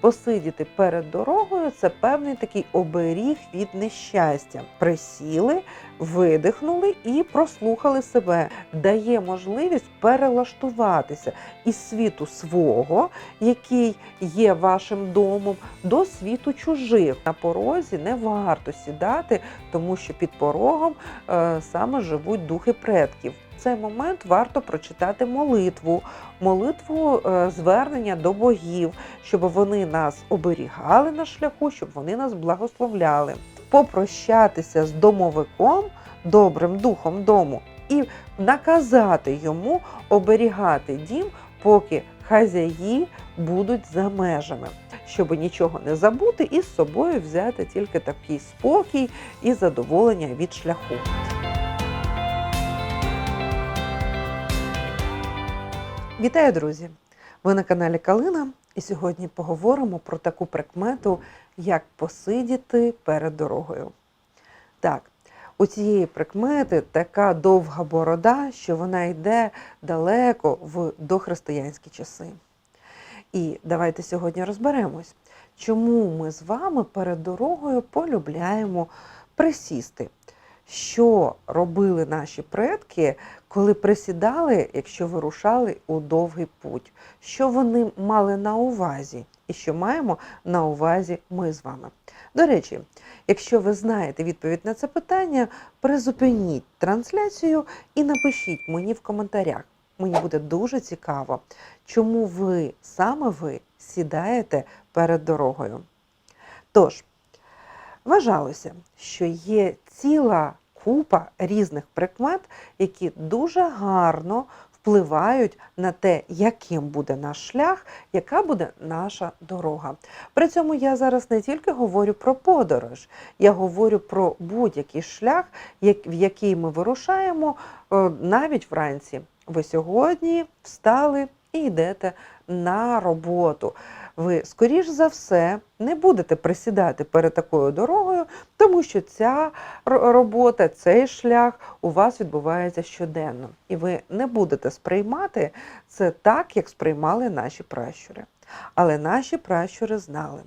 посидіти перед дорогою це певний такий оберіг від нещастя. Присіли, видихнули і прослухали себе. Дає можливість перелаштуватися із світу свого, який є вашим домом, до світу чужих. На порозі не варто сідати, тому що під порогом е, саме живуть духи предків. Цей момент варто прочитати молитву, молитву е, звернення до богів, щоб вони нас оберігали на шляху, щоб вони нас благословляли. Попрощатися з домовиком, добрим духом дому, і наказати йому оберігати дім, поки хазяї будуть за межами, щоб нічого не забути і з собою взяти тільки такий спокій і задоволення від шляху. Вітаю, друзі! Ви на каналі Калина, і сьогодні поговоримо про таку прикмету, як посидіти перед дорогою. Так, у цієї прикмети така довга борода, що вона йде далеко в дохристиянські часи. І давайте сьогодні розберемось, чому ми з вами перед дорогою полюбляємо присісти. Що робили наші предки, коли присідали, якщо вирушали у довгий путь? Що вони мали на увазі? І що маємо на увазі ми з вами? До речі, якщо ви знаєте відповідь на це питання, призупиніть трансляцію і напишіть мені в коментарях. Мені буде дуже цікаво, чому ви саме ви сідаєте перед дорогою. Тож, вважалося, що є ціла купа різних прикмет, які дуже гарно впливають на те, яким буде наш шлях, яка буде наша дорога. При цьому я зараз не тільки говорю про подорож, я говорю про будь-який шлях, в який ми вирушаємо е, навіть вранці. Ви сьогодні встали і йдете на роботу. Ви, скоріш за все, не будете присідати перед такою дорогою, тому що ця робота, цей шлях у вас відбувається щоденно. І ви не будете сприймати це так, як сприймали наші пращури. Але наші пращури знали,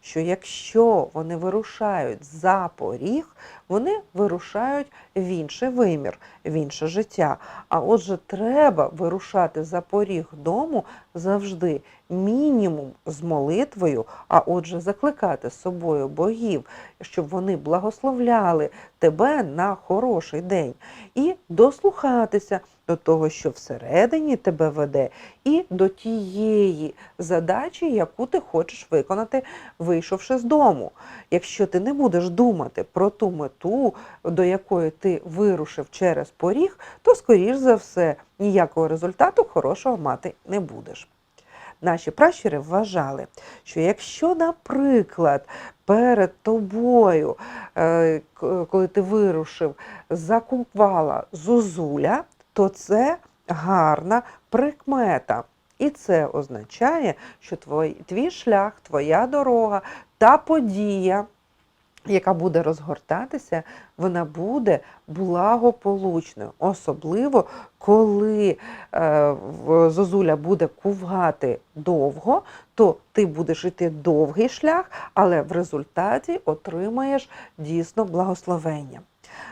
що якщо вони вирушають за поріг, вони вирушають в інший вимір, в інше життя. А отже, треба вирушати за поріг дому завжди мінімум з молитвою, а отже, закликати з собою богів, щоб вони благословляли тебе на хороший день, і дослухатися до того, що всередині тебе веде, і до тієї задачі, яку ти хочеш виконати, вийшовши з дому. Якщо ти не будеш думати про ту мету, до якої ти вирушив через поріг, то, скоріш за все, ніякого результату хорошого мати не будеш. Наші пращури вважали, що якщо, наприклад, перед тобою, е, коли ти вирушив, закупала зозуля, то це гарна прикмета. І це означає, що твій, твій шлях, твоя дорога, та подія, яка буде розгортатися, вона буде благополучною, особливо коли е, зозуля буде кувгати довго, то ти будеш йти довгий шлях, але в результаті отримаєш дійсно благословення.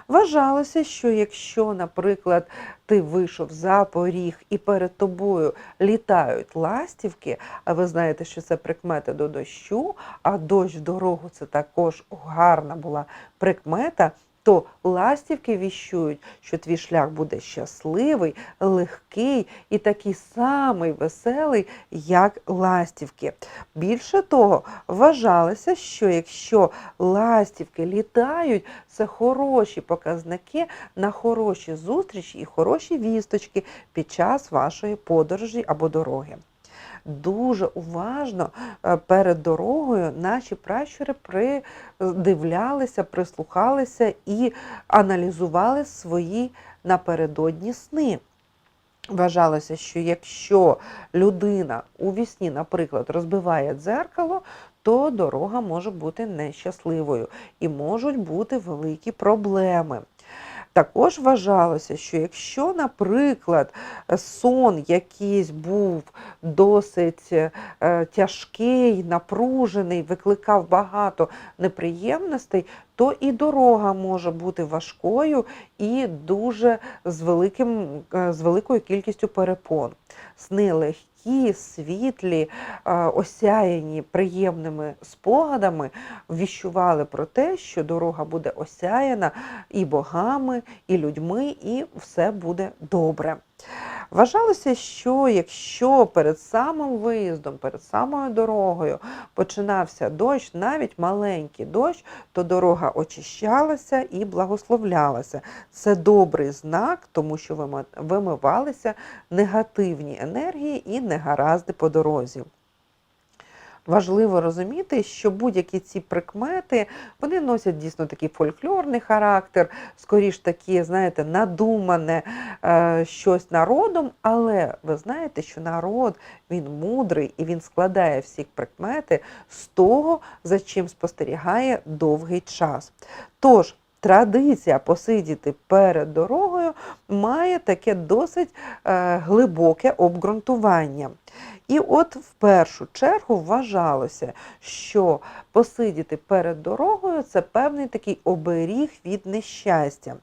Вважалося, що якщо, наприклад, ти вийшов за поріг і перед тобою літають ластівки, а ви знаєте, що це прикмета до дощу, а дощ в дорогу це також гарна була прикмета, то ластівки віщують, що твій шлях буде щасливий, легкий і такий самий веселий, як ластівки. Більше того, вважалося, що якщо ластівки літають, це хороші показники на хороші зустрічі і хороші вісточки під час вашої подорожі або дороги. Дуже уважно е, перед дорогою наші пращури придивлялися, прислухалися і аналізували свої напередодні сни. Вважалося, що якщо людина у вісні, наприклад, розбиває дзеркало, то дорога може бути нещасливою і можуть бути великі проблеми. Також вважалося, що якщо, наприклад, сон якийсь був досить е, тяжкий, напружений, викликав багато неприємностей, то і дорога може бути важкою і дуже з, великим, е, з великою кількістю перепон. Сни легкі, світлі, е, осяяні приємними спогадами, віщували про те, що дорога буде осяяна і богами, і людьми, і все буде добре. Вважалося, що якщо перед самим виїздом, перед самою дорогою починався дощ, навіть маленький дощ, то дорога очищалася і благословлялася. Це добрий знак, тому що вимивалися негативні енергії і негаразди по дорозі. Важливо розуміти, що будь-які ці прикмети вони носять дійсно такий фольклорний характер, скоріш такі, знаєте, надумане е, щось народом, але ви знаєте, що народ він мудрий і він складає всі прикмети з того, за чим спостерігає довгий час. Тож, Традиція посидіти перед дорогою має таке досить е, глибоке обґрунтування. І от в першу чергу вважалося, що посидіти перед дорогою це певний такий оберіг від нещастя.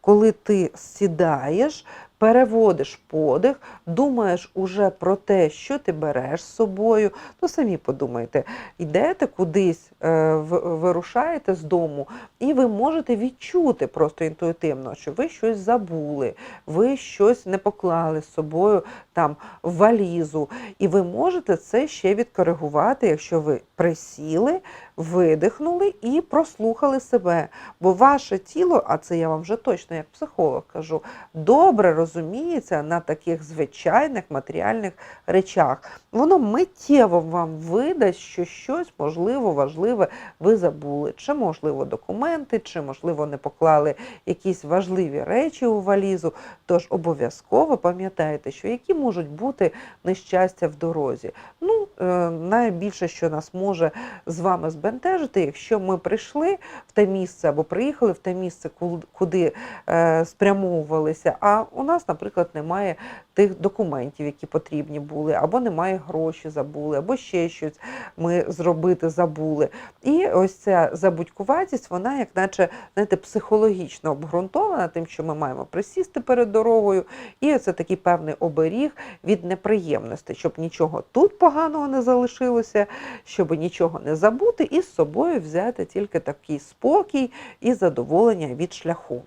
Коли ти сідаєш, переводиш подих, думаєш уже про те, що ти береш з собою. Ну, самі подумайте, йдете кудись, е, вирушаєте з дому, і ви можете відчути просто інтуїтивно, що ви щось забули, ви щось не поклали з собою там в валізу. І ви можете це ще відкоригувати, якщо ви присіли, видихнули і прослухали себе. Бо ваше тіло, а це я вам вже точно як психолог кажу, добре розуміється на таких звичайних матеріальних речах. Воно миттєво вам видасть, що щось можливо важливе ви забули. Чи можливо документи, чи можливо не поклали якісь важливі речі у валізу. Тож обов'язково пам'ятайте, що які можуть бути нещастя в дорозі. Ну, е, найбільше, що нас може з вами збентежити, якщо ми прийшли в те місце або приїхали в те місце, куди е, спрямовувалися, а у нас, наприклад, немає тих документів, які потрібні були, або немає гроші забули, або ще щось ми зробити забули. І ось ця забудькуватість, вона, як наче, знаєте, психологічно обґрунтована тим, що ми маємо присісти перед дорогою, і це такий певний оберіг від неприємностей, щоб нічого тут поганого не залишилося, щоб нічого не забути, і з собою взяти тільки такий спокій і задоволення від шляху.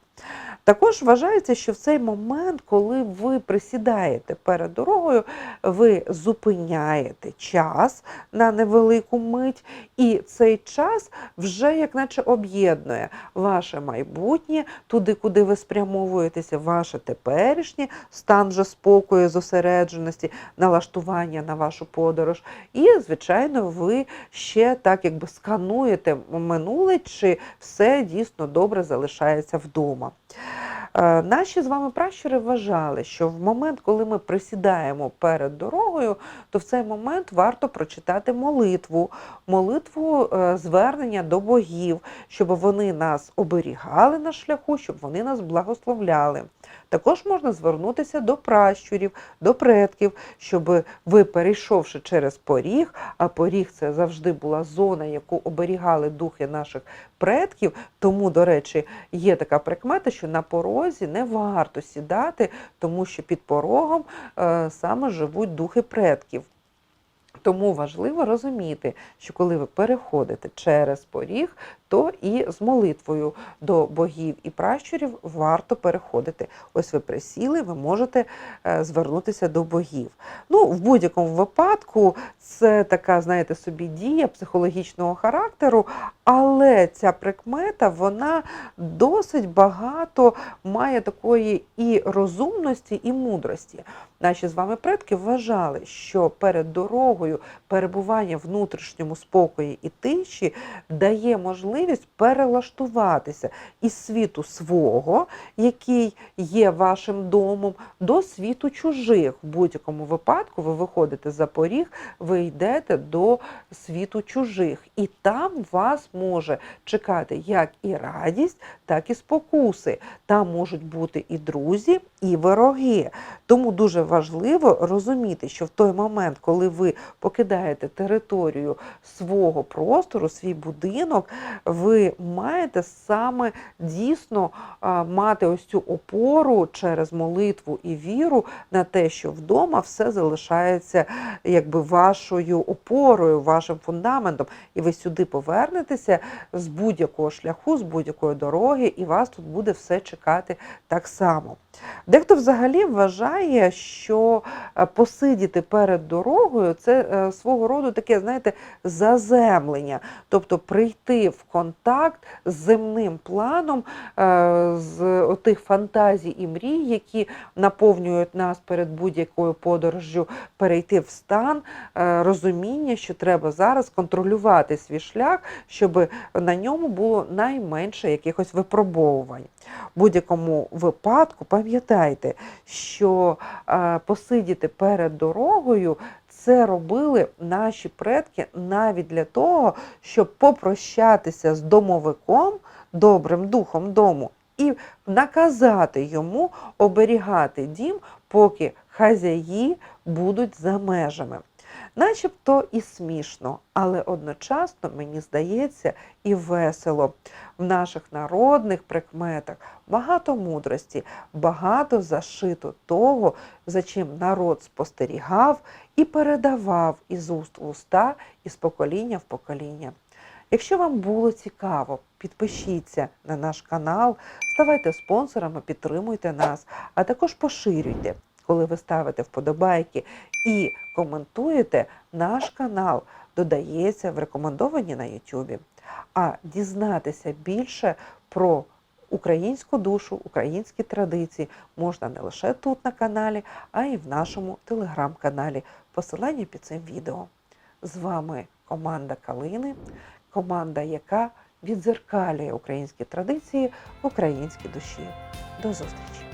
Також вважається, що в цей момент, коли ви присідаєте перед дорогою, ви зупиняєте час на невелику мить, і цей час вже як наче об'єднує ваше майбутнє, туди, куди ви спрямовуєтеся, ваше теперішнє, стан вже спокою, зосередженості, налаштування на вашу подорож. І, звичайно, ви ще так якби скануєте минуле, чи все дійсно добре залишається вдома. Е, Наші з вами пращури вважали, що в момент, коли ми присідаємо перед дорогою, то в цей момент варто прочитати молитву, молитву е, звернення до богів, щоб вони нас оберігали на шляху, щоб вони нас благословляли. Також можна звернутися до пращурів, до предків, щоб ви, перейшовши через поріг, а поріг це завжди була зона, яку оберігали духи наших предків. Тому, до речі, є така прикмета, що на порозі не варто сідати, тому що під порогом е, саме живуть духи предків. Тому важливо розуміти, що коли ви переходите через поріг, то і з молитвою до богів і пращурів варто переходити. Ось ви присіли, ви можете е, звернутися до богів. Ну, в будь-якому випадку це така, знаєте, собі дія психологічного характеру, але ця прикмета вона досить багато має такої і розумності, і мудрості. Наші з вами предки вважали, що перед дорогою перебування в внутрішньому спокої і тиші дає можливість можливість перелаштуватися із світу свого, який є вашим домом, до світу чужих. В будь-якому випадку ви виходите за поріг, ви йдете до світу чужих, і там вас може чекати як і радість, так і спокуси. Там можуть бути і друзі, і вороги. Тому дуже важливо розуміти, що в той момент, коли ви покидаєте територію свого простору, свій будинок, ви маєте саме дійсно мати ось цю опору через молитву і віру на те, що вдома все залишається якби вашою опорою, вашим фундаментом, і ви сюди повернетеся з будь-якого шляху, з будь-якої дороги, і вас тут буде все чекати так само. Дехто взагалі вважає, що е, посидіти перед дорогою це е, свого роду таке, знаєте, заземлення, тобто прийти в контакт з земним планом, е, з отих фантазій і мрій, які наповнюють нас перед будь-якою подорожжю, перейти в стан е, розуміння, що треба зараз контролювати свій шлях, щоб на ньому було найменше якихось випробовувань. В будь-якому випадку пам'ятайте, що е, посидіти перед дорогою це робили наші предки навіть для того, щоб попрощатися з домовиком, добрим духом дому, і наказати йому оберігати дім, поки хазяї будуть за межами. Начебто і смішно, але одночасно, мені здається, і весело. В наших народних прикметах багато мудрості, багато зашито того, за чим народ спостерігав і передавав із уст в уста, із покоління в покоління. Якщо вам було цікаво, підпишіться на наш канал, ставайте спонсорами, підтримуйте нас, а також поширюйте, коли ви ставите вподобайки і коментуєте, наш канал додається в рекомендовані на YouTube. А дізнатися більше про українську душу, українські традиції можна не лише тут на каналі, а й в нашому телеграм-каналі. Посилання під цим відео. З вами команда Калини, команда, яка відзеркалює українські традиції в українській душі. До зустрічі!